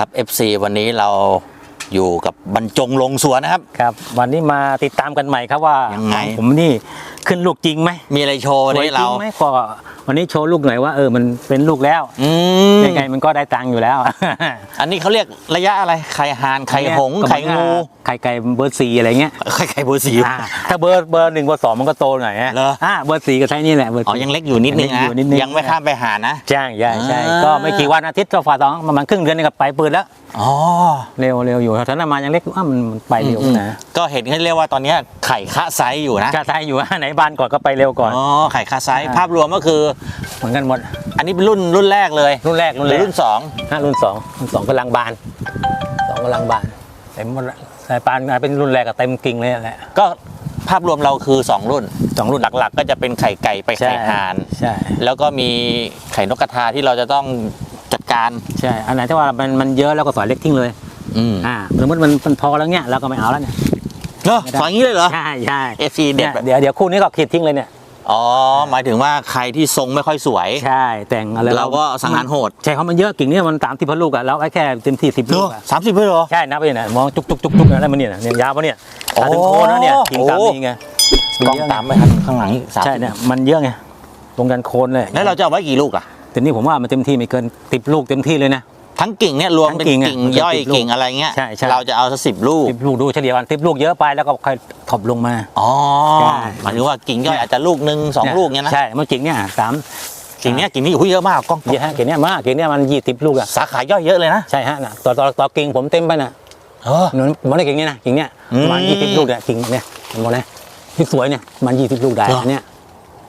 ครับ FC วันนี้เราอยู่กับบรรจงลงสวนนะครับ ครับ วันนี้มาติดตามกันใหม่ครับว่ายังไง ของผมนี่ขึ้นลูกจริงไหมมีอะไรโชว์วันสวยนี้จริเรางไหมก็วันนี้โชว์ลูกหน่อยว่าเออมันเป็นลูกแล้วอืมยังไงมันก็ได้ตังค์อยู่แล้ว อันนี้เขาเรียกระยะอะไรไข่หานไข่หงส์ก็ไข่มันก็งูไข่ไก่เบอร์สี่อะไรเงี้ยไข่ไข่เบอร์สีอ่าถ้าเบอร์เบอร์หนึ่งเบอร์สองมันก็โตหน่อยฮะเหรออ่าเบอร์สี่ก็ใช้นี่แหละเบอร์อ๋อยังเล็กอยู่นิดนึงยังเล็กนะอยู่นิดนึงยังไม่ข้ามไปหานะใช่ใช่ใช่อ่าก็ไม่กี่วันอาทิตย์ก็ฝ่าสองประมาณครึ่งเดือนนี่ก็ไปปืนแล้วอ๋อเร็วเร็วอยู่ท่านนมายังเล็กอ้ามันมันไปเร็วอืมนะก็เห็นเขาเรียกว่าตอนเนี้ยไข่คะไซส์อยู่นะจะใช้อยู่ไหนบานก่อนก็ไปเร็วก่อน อ๋อไข่คะไซส์อ่าภาพรวมก็คือเหมือนกันหมด อันนี้เป็นรุ่นรุ่นแรกเลยรุ่นแรกรุ่นหแรรือกรุ่นสองห้ารุ่นสองรุ่นสองกำลังบานสองกำลังบานเต็มหมดละสายปานเป็นรุ่นแรกก็เต็มกิ่งเลยแหละก็ภาพรวมเราคือ 2 รุ่นสองรุ่นหลักๆ ก็จะเป็นไข่ไก่ไปไข่ห่านใช่แล้วก็มีไข่นกกระทาที่เราจะต้องจัดการใช่อันไหนที่ว่ามันมันเยอะแล้วก็สอยเล็กทิ้งเลยอืมอ่าสมมติมันมันพอแล้วเนี้ยเราก็ไม่เอาแล้วเนี่ย เนอะสอนอย่างนี้เลยเหรอ ใช่ใช่ FC เด็ดแบบเดี๋ยวเดี๋ยวคู่นี้ก็ขีดทิ้งเลยเนี่ย อ๋อ หมายถึงว่าใครที่ทรงไม่ค่อยสวย ใช่แต่งอะไรเราก็สังหารโหด ใช่เขามันเยอะกิ่งเนี่ยมันสามสิบพันลูกอะเราไอ้แค่เต็มที่สิบลูกอะสามสิบเลยเหรอ ใช่นับไปเนี่ยมองจุกจุกจุกจุกอะไรมันเนี่ยนะเนี่ยยาวปะเนี่ยตาถึงโคนนะเนี่ยกิ่งตามนี่ไงกล้องตามไปครับข้างหลังอีกสามใช่เนี่ยมันเยอะไงตรงกันโคนเลยแล้วเราจะเอาไว้กี่ลูกอะแต่นี่ผมว่ามันเต็มที่ไม่เกินติบลูกเต็มที่เลยนะ ทั้งกิ่งเนี่ยรวมทั้งเป็นกิ่งอะกิ่งมันจะย่อยสิบลูกกิ่งอะไรเงี้ย ใช่ใช่ เราจะเอาสักสิบลูกติบลูกดูเฉลี่ยกันติบลูกเยอะไปแล้วก็ค่อยถบลงมา อ๋อใช่ หมายถึงว่ากิ่งย่อยอาจจะลูกหนึ่งสองลูกเงี้ยนะ ใช่เมื่อกิ่งเนี่ยสามกิ่งเนี้ยกิ่งนี้อุ้ยเยอะมากกล้องเยอะฮะกิ่งเนี่ยมากกิ่งเนี่ยมันยี่สิบลูกอะสาขาย่อยเยอะเลยนะ ใช่ฮะน่ะต่อต่อต่อกิ่งผมเต็มไปน่ะเออ หนูมันได้กิ่งเนี่ยนะกิ่งเนี่ยอืมประมาณยี่สิบลูกเนี่ยกิ่งเนี่ยเห็นหมดนะที่สวยเนี่ยมันยี่สิบลูกได้เหรอเนี่ย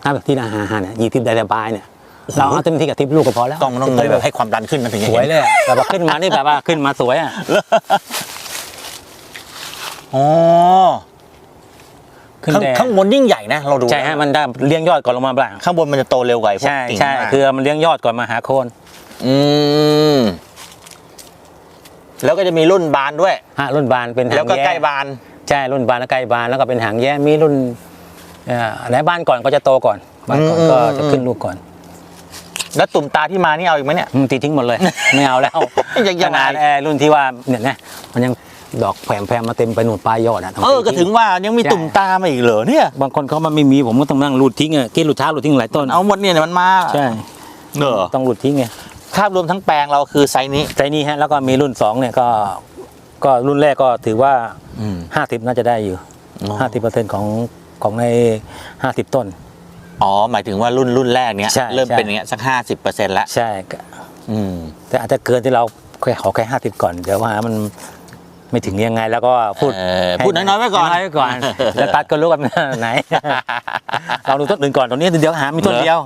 ถ้าแบบที่อาหารอาหารเนี่ยยี่สิบได้สบายเนี่ย เราเอาเต็มที่กับทิปลูกก็พอแล้วกล้องมันต้องเงยแบบให้ความดันขึ้นมันถึงจะสวยเห็นเลยอะแบบว่าขึ้นมานี่แบบว่าขึ้นมาสวยอะอ๋อขึ้นข้างแดงข้างบนยิ่งใหญ่นะเราดูใช่ฮะมันได้เลี้ยงยอดก่อนลงมาบ้างข้างบนมันจะโตเร็วกว่าไอ้พวกใช่กิ่งใช่ข้างล่างคือมันเลี้ยงยอดก่อนมาหาโคนอืมแล้วก็จะมีรุ่นบานด้วยฮะรุ่นบานเป็นหางแล้วก็แย่ใกล้บานใช่รุ่นบานแล้วใกล้บานแล้วก็เป็นหางแย่มีรุ่นเอ่อไหนบ้านก่อนก็จะโตก่อนบ้านก่อนอืมก็จะขึ้นลูกก่อน แล้วตุ่มตาที่มานี่เอาอีกไหมเนี่ยอืมตีทิ้งหมดเลย ไม่เอาแล้วยังยังไงขนาดแอร์รุ่นที่ว่าเนี่ยนะมันยังดอกแผ่แผ่มาเต็มไปหนุนปลายยอดอะทำไมเออก็ถึงว่ายังมีใช่ตุ่มตามาอีกเหรอเนี่ย บางคนเขามันไม่มีผมก็ต้องนั่งรูดทิ้งอะกี้รูดเท้ารูดทิ้งหลายต้นเอาหมดเนี่ยมันมาใช่เนอะต้องรูดทิ้งไงภาพรวมทั้งแปลงเราคือไซส์นี้ ใจนี้ฮะแล้วก็มีรุ่นสองเนี่ยก็ก็รุ่นแรกก็ถือว่าอืมห้าสิบน่าจะได้อยู่อ๋อ ห้าสิบเปอร์เซ็นต์ของของในห้าสิบต้น อ๋อ หมายถึงว่ารุ่นรุ่นแรกเนี้ย ใช่เริ่มใช่ เป็นอย่างเงี้ยสักห้าสิบเปอร์เซ็นต์ละใช่ก็อืม แต่อาจจะเกินที่เราแค่ขอแค่ห้าสิบก่อนเดี๋ยวว่ามันไม่ถึงยังไงแล้วก็พูดเออพูดน้อยๆไว้ก่อนน้อยๆไว้ก่อน แล้วตัดก็รู้กันไหนเราดูต้นอื่นก่อนตอนนี้เดี๋ยวหามีต้นเดียว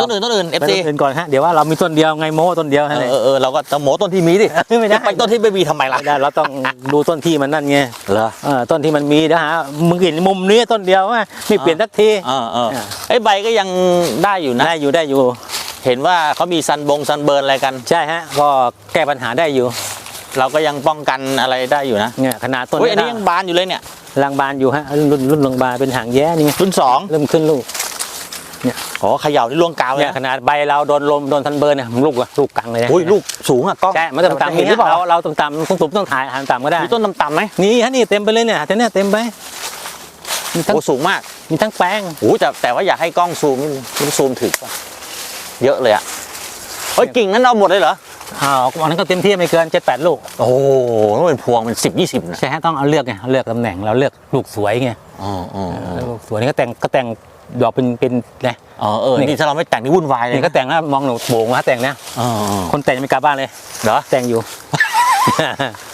ต้นอื่นต้นอื่นเอฟไปซีต้นอื่นก่อนฮะเดี๋ยวว่าเรามีต้นเดียวไงโม้ต้นเดียวเอฮะอเออเออเราก็ต้องโหมต้นที่มีดิไม่ได้ไปต้นที่ไม่มีทำไมล่ะไม่ได้เราต้องดูต้นที่มันนั่นไงเหรอเออต้นที่มันมีนะฮะมึงเห็นมุมนี้ต้นเดียวว่าไม่เปลี่ยนสักทีเออเอออ่าไอ้ใบก็ยังได้อยู่นะได้อยู่ได้อยู่ เห็นว่าเขามีซันบงซันเบิร์นอะไรกันใช่ฮะก็แก้ปัญหาได้อยู่ เราก็ยังป้องกันอะไรได้อยู่นะเนี่ยขนาดต้นเฮ้ยอันนี้ยังบานอยู่เลยเนี่ยลังบานอยู่ฮะรุ่นรุ่นรุ่นลังบานเป็นหางแย้นี่ไงรุ่นสองเริ่มขึ้นลูก อ๋อเขย่าที่ล่วงกาวเลยเนี่ยนะขนาดใบเราโดนลมโดนทันเบิร์นเนี่ยลูกอะลูกกังเลยนะอุ้ยลูกสูงอะกล้องใช่มันต่ำต่ำเห็นหรือเปล่าเราเราต่ำต่ำต้องตุบต้องถ่ายหันต่ำก็ได้มีต้นต่ำๆไหมนี่ฮะนี่เต็มไปเลยเนี่ยแต่เนี่ยเต็มไปมีทั้งโอ้สูงมากมีทั้งแป้งโอ้แต่แต่ว่าอยากให้กล้องซูมนิดนึงมันซูมถึงป่ะเยอะเลยอะเฮ้ยกิ่งนั้นเอาหมดเลยเหรออ้าวอันนั้นก็เต็มที่ไม่เกินเจ็ดแปดลูกโอ้โหต้องเป็นพวงเป็นสิบยี่สิบนะใช่ฮะต้องเอาเลือกไงเอาเลือกตำแหน่งเราเลือกลูกสวยไงอ๋ออ๋อเลือกลูกสวยนี่ก็แต่งก็แต่ง ดอกเป็นเป็นนะอ๋อเออนี่นี่ถ้าเราไม่แต่งนี่วุ่นวายเลยนี่ก็แต่งแล้วมองหนูโป่งว่าแต่งนะอ๋ออ๋อคนแต่งยังไม่กลับบ้านเลยเหรอแต่งอยู่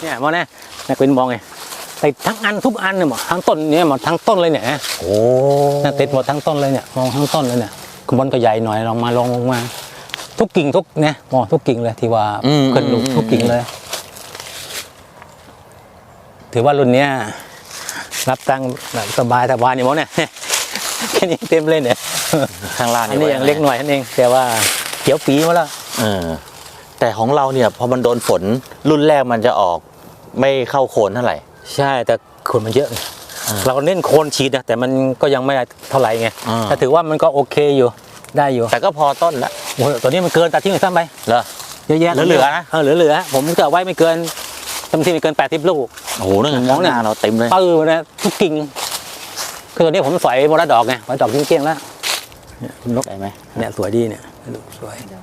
เนี่ยมองนะนักเป็นมองไงติดทั้งอันทุกอันเนี่ยหมดทั้งต้นเนี่ยหมดทั้งต้นเลยเนี่ยโอ้นะติดหมดทั้งต้นเลยเนี่ยมองทั้งต้นเลยเนี่ยขบวนก็ใหญ่หน่อยลองมาลองลงมา ทุกกิ่งทุกเนี่ยมองทุกกิ่งเลยที่ว่าขึ้นลูกทุกกิ่งเลย ถือว่ารุ่นเนี้ยรับตังค์แบบสบายสบายนี่มองเนี่ย แค่นี้เต็มเลยเนี่ยข้างล่างอันนี้ยังเล็กหน่อยนั่นเองแต่ว่าเขียวปีมาแล้วเออแต่ของเราเนี่ยพอมันโดนฝนรุ่นแรกมันจะออกไม่เข้าโคนเท่าไหร่ ใช่แต่คนมันเยอะไงอ่าเราเน้นโคนฉีดนะแต่มันก็ยังไม่เท่าไหร่ไงอ่าแต่ถือว่ามันก็โอเคอยู่ได้อยู่ แต่ก็พอต้นละโอ้โหตัวนี้มันเกินตัดทิ้งไปซ้ำไปเหรอจเยอะแยะเหลือๆนะเออเหลือๆผมจะเอาไว้ไม่เกินเต็มที่ไม่เกินแปดสิบลูกโอ้โหนั่นไงมองเนี่ยข้างหน้าเราเต็มเลยปื้อนะทุกกิ่ง คือตอนนี้ผมสอยโมระดอกไงสอยดอกเกี้ยงๆแล้วเนี่ยนกได้ไหมเนี่ยสวยดีเนี่ยลูกสวยเดี๋ย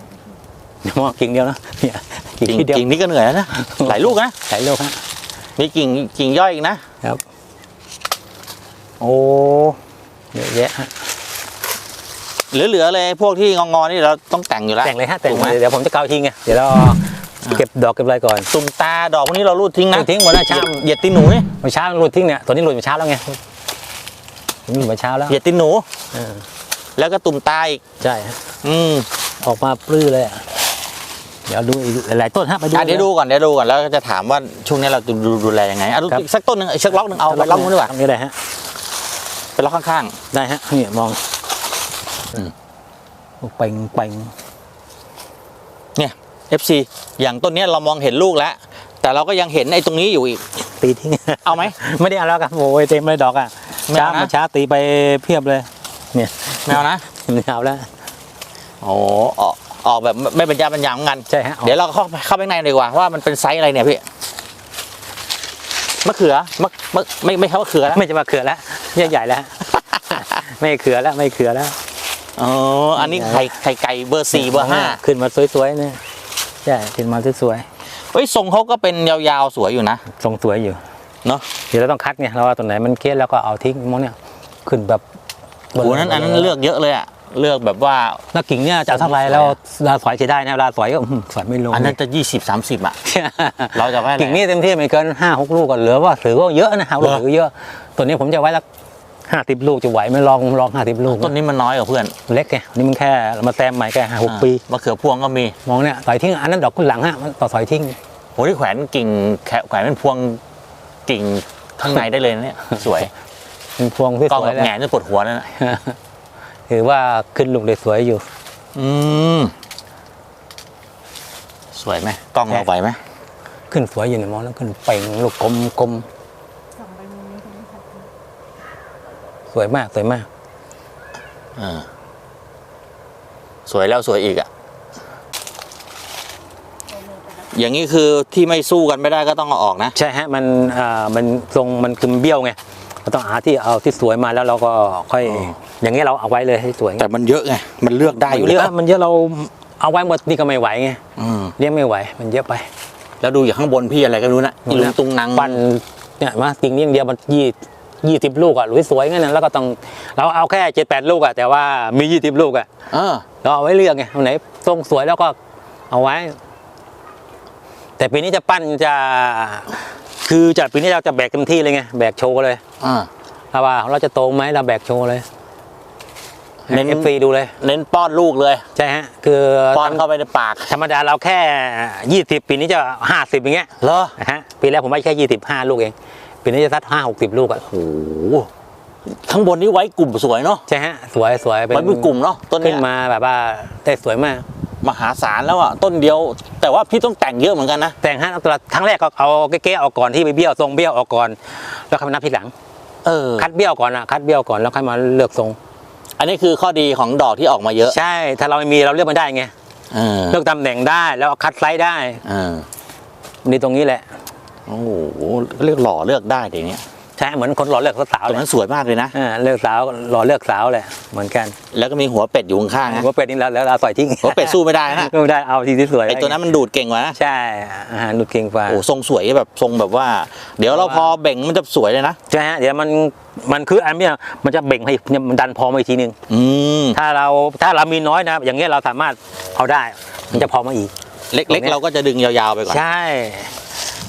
วมองกิ่งเดียวนะเนี่ยกิ่งกิ่งที่เดียวกิ่งนี้ก็เหนื่อยแล้วนะ หลายลูกนะหลายลูกฮะมีกิ่งกิ่งย่อยอีกนะ ครับ โอ้เยอะแยะฮะเหลือๆเลยพวกที่งอๆนี่เราต้องแต่งอยู่แล้วแต่งเลยฮะแต่งถูกไหมเลยเดี๋ยวผมจะเกาทิ้งไงเดี๋ยวเราเก็บดอกเก็บอะไรก่อนตุ่มตาดอกพวกนี้เรารูดทิ้งนะรูดทิ้งหมดนะชาม เหยียดตีนหนูนี่เมื่อเช้าหลุดทิ้งเนี่ยตัวนี้หลุดเมื่อเช้าแล้วไงผ มหลุดเมื่อเช้าแล้วเหยียดตีนหนูเออแล้วก็ตุ่มตาอีกใช่ฮะอืมออกมาปลื้อเลยอะเดี๋ยวดูอีกหลายๆต้นฮะไปดูอะเดี๋ยวดูก่อนเดี๋ยวดูก่อนแล้วก็จะถามว่าช่วงนี้เราดูดูดูแลยังไงอะดูครับอีกสักต้นหนึ่งอีกสักล็อกหนึ่งเอาไปล็อกนู้นดีกว่าทำนี้ได้ฮะเป็นล็อกข้างได้ฮะนี่มองอืมโอ้เป่งเป่งๆเนี่ย FC อย่างต้นเนี้ยเรามองเห็นลูกแล้ว แต่เราก็ยังเห็นไอ้ตรงนี้อยู่อีกตีทิ้งเอาไหมไม่ได้เอาแล้วครับโอ้ยเต็มเลยดอกอะ ไม่ช้าเอานะมาช้าตีไปเพียบเลย เนี่ยแมวนะไม่เอาแล้ว โอ้ออกออกแบบไม่ไม่เป็นยาเป็นยางเหมือนกันใช่ฮะเดี๋ยวเราเข้าเข้าไปข้างในดีกว่าว่ามันเป็นไซส์อะไรเนี่ยพี่มะเขือมะมะไม่ไม่ใช่มะเขือแล้วไม่จะมาเขือแล้วใหญ่ๆแล้ว ไม่เขือแล้วไม่เขือแล้วอ๋ออันนี้ไข่ไข่ไก่เบอร์สี่เบอร์ห้าขึ้นมาสวยๆเนี่ยใช่ขึ้นมาสวยเฮ้ยทรงเขาก็เป็นยาวๆสวยอยู่นะ ๆทรงสวยอยู่ เนาะเดี๋ยวเราต้องคัดไงเราว่าตัวไหนมันเครียดแล้วก็เอาทิ้งมองเนี่ยขึ้นแบบโอ้โหนั้นอันนั้นเลือกเยอะเลยอะเลือกแบบว่าแล้วกิ่งเนี่ยจะเอาเท่าไหรแล้วลาสอยใช้ได้นะลาสอยก็อื้อหือสอยไม่ลงอันนั้นจะยี่สิบสามสิบอะเราจะไว้อะไรกิ่งนี้เต็มที่ไม่เกินห้าหกลูกก็เหลือว่าถือว่าเยอะนะห้าลูกเหรอถือเยอะ ตัวนี้ผมจะไว้ละห้าสิบลูกจะไหวไหม่ลองลองห้าสิบลูกต้นนี้มันน้อยกว่าเพื่อนเล็กไงนี่มันแค่มาแซมใหม่แค่ห้าหกปีมะเขือพวงก็มีมองเนี่ยสอยทิ้งอันนั้นดอกกุหลังฮะมันต่อสอยทิ้งโหที่แขวนกิ่งแขแขวนเป็นพวง กิ่งข้างในได้เลยนะเนี่ยสวยเป็นพวงที่กล้องสวแบยบเลยแหงนจนปวดหัวนั่นนะถือว่าขึ้นลูกเลยสวยอยู่ อืมสวยไหมกล้องเราไหวไหมขึ้นสวยอยู่เนี่ยมองแล้วขึ้นเป่งลูกกลมกลมส่องไปมุมนี้จะไม่ชัดนะสวยมากสวยมาก เออสวยแล้วสวยอีกอะ อย่างนี้คือที่ไม่สู้กันไม่ได้ก็ต้องเอาออกนะ ใช่ฮะมันอ่ามันทรงมันคือมันเบี้ยวไงเราต้องหาที่เอาที่สวยมาแล้วเราก็ค่อยอ๋ออย่างนี้ยเราเอาไว้เลยให้สวยแต่มันเยอะไงมันเลือกได้อยู่เยแล้วอะมันเยอะเราเอาไว้หมดนี่ก็ไม่ไหวไงอืมเลี้ยงไม่ไหว มันเยอะไป แล้วดูอย่างข้างบนพี่อะไรก็ไม่รู้นะอีลุงตุงนัง ปั้นเนี่ยมากิ่งนี้อย่างเดียวมันยี่ยี่สิบลูกอะหรือสวยงั้นนะแล้วก็ต้องเราเอาแค่เจ็ดแปดลูกอะแต่ว่ามียี่สิบลูกอะเออ เราเอาไว้เลือกไงอันไหนทรงสวยแล้วก็เอาไว้ แต่ปีนี้จะปั้นจะคือจัดปีนี้เราจะแบกเต็มที่เลยไงแบกโชว์เลยอ่าถ้าว่าเราจะโตไหมเราแบกโชว์เลยเน้เน้นนฟรีดูเลย เน้นป้อนลูกเลย ใช่ฮะ คือป้อนเข้าไปในปาก ธรรมดาเราแค่ยี่สิบปีนี้จะห้าสิบอย่างเงี้ยเหรอนะฮะปีแรกผมไม่แค่ยี่สิบห้าลูกเอง ปีนี้จะสัดห้าหกสิบลูกอะโอ้โหข้างบนนี้ไว้กลุ่มสวยเนาะใช่ฮะ สวยสวยเป็นไว้เป็นกลุ่มเนาะต้นขึ้เนี้นยมาแบบว่าได้สวยมาก มหาศาลแล้วอะต้นเดียว แต่ว่าพี่ต้องแต่งเยอะเหมือนกันนะแต่งฮะตัวครั้งแรกก็เอาเก๊ๆออกก่อนที่ไปเบี้ยวทรงเบี้ยวออกก่อน แล้วค่อยมานับทีหลังเออคัดเบี้ยวก่อนนะคัดเบี้ยวก่อนแล้วค่อยมาเลือกทรง อันนี้คือข้อดีของดอกที่ออกมาเยอะ ใช่ ถ้าเราไม่มีเราเลือกไม่ได้ไงเออเลือกตำแหน่งได้แล้วคัดไซส์ได้เออนี่ตรงนี้แหละโอ้โหเลือกหล่อเลือกได้เดี๋ยวนี้ ใช่เหมือนคนหล่อเลือกสาวตรงเลยนั้นสวยมากเลยนะอ่าเลือกสาวหล่อเลือกสาวแหละเหมือนกัน แล้วก็มีหัวเป็ดอยู่ข้างๆนะหัวเป็ดนี่แล้วแล้วเราใส่ทิ้งหัวเป็ดสู้ไม่ได้นะไม่ได้เอาทีที่สวยไอตัวนั้นมันดูดเก่งกว่านะใช่อาหารดูดเก่งกว่าโอ้ทรงสวยแบบทรงแบบว่า เดี๋ยวเราพอเบ่งมันจะสวยเลยนะใช่ฮะเดี๋ยวมันมันคืออันเนี้ยมันจะเบ่งให้เนี่ยมันดันพอมาอีกทีนึงอืมถ้าเราถ้าเรามีน้อยนะ อย่างเงี้ยเราสามารถเอาได้ มันจะพอมาอีก เล็กๆเราก็จะดึงยาวๆไปก่อนใช่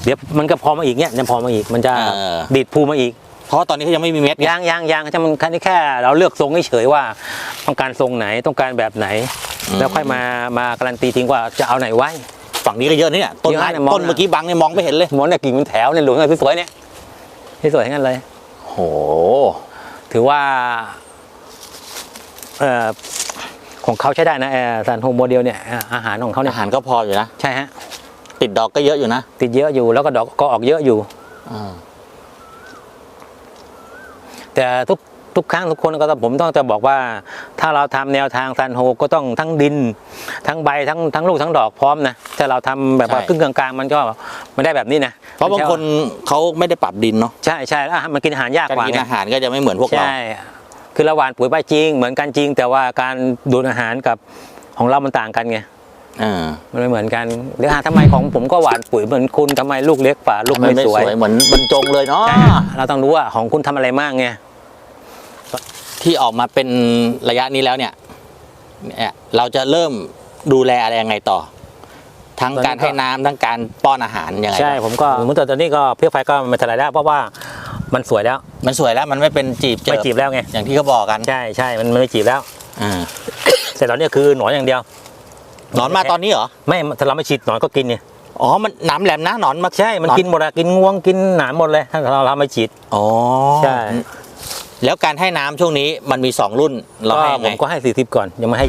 เดี๋ยวมันก็พอมาอีกเนี่ยจะพอมาอีกมันจะเออ ดีดภูมาอีกเพราะตอนนี้เขายังไม่มีเม็ดไงยางยางยางจะมันแค่นี้แค่ เราเลือกทรงเฉยๆว่าต้องการทรงไหนต้องการแบบไหน แล้วค่อยมามาการันตีทิ้งว่าจะเอาไหนไว้ ฝั่งนี้ก็เยอะนะเนี่ยต้นไม้เยอะนะมอง ต้นเมื่อกี้บังเนี่ยมองไม่เห็นเลยหมอนเนี่ยกิ่งเป็นแถวเนี่ยหลวงเลยสวยๆเนี่ยสวยๆทั้งนั้นเลยโห ถือว่าเอ่อของเขาใช้ได้นะแอร์ซันโฮโมเดลเนี่ยอ่าอาหารของเขาเนี่ยอาหารก็พออยู่นะ ใช่ฮะ ติดดอกก็เยอะอยู่นะ ติดเยอะอยู่แล้วก็ดอกก็ออกเยอะอยู่อ่าแต่ทุกทุกครั้งทุกคนก็ต้องผมต้องจะบอกว่า ถ้าเราทำแนวทางซันโฮก็ต้องทั้งดิน ทั้งใบทั้งทั้งลูกทั้งดอกพร้อมนะถ้าเราทำแบบว่าใช่ครึ่งกลางๆมันก็ไม่ได้แบบนี้นะเพราะบางคนเขาไม่ได้ปรับดินเนาะใช่ใช่แล้วมันกินอาหารยากการกว่ากินไงอาหารก็จะไม่เหมือนพวกเราใช่คือเราหวานปุ๋ยใบจริง เหมือนกันจริง แต่ว่าการดูดอาหารกับของเรามันต่างกันไงอ่า มันไม่เหมือนกันหรืออะทำไมของผมก็หวานปุ๋ยเหมือนคุณทำไมลูกเล็กกว่าลูกทำไมไม่ไม่สสวยวยเหมือนบรรจงเลยเนาะใช่เราต้องรู้ว่าของคุณทำอะไรมากไงที่ออกมาเป็นระยะนี้แล้วเนี่ยเนี่ยเราจะเริ่มดูแลอะไรยังไงต่อ ทั้งตอนนี้การก็ให้น้ำทั้งการป้อนอาหารยังไงใช่ผมก็ผมตอนนี้ก็เพี้ยไฟก็ไม่เท่าไหรแล้วเพราะว่ามันสวยแล้ว มันสวยแล้วมันไม่เป็นจีบเจไม่อจีบแล้วไงอย่างที่เขาบอกกันใช่ใช่มันมันไม่จีบแล้วอ่าแต่ตอนนี้คือหนอนอย่างเดียว หนอนมาตอนนี้เหรอ ไม่ถ้าเราไม่ฉีดหนอนก็กินไงอ๋อ มันหน้ำแหลมนะหนอนมาใช่ มันกินหมดอะกินงวงกินหนามหมดเลย ถ้าเราเราไม่ฉีด อ๋อ ใช่ แล้วการให้น้ำช่วงนี้มันมีสองรุ่น เราก็ให้ยังผไงมก็ให้สี่สิบก่อน ยังไม่ให้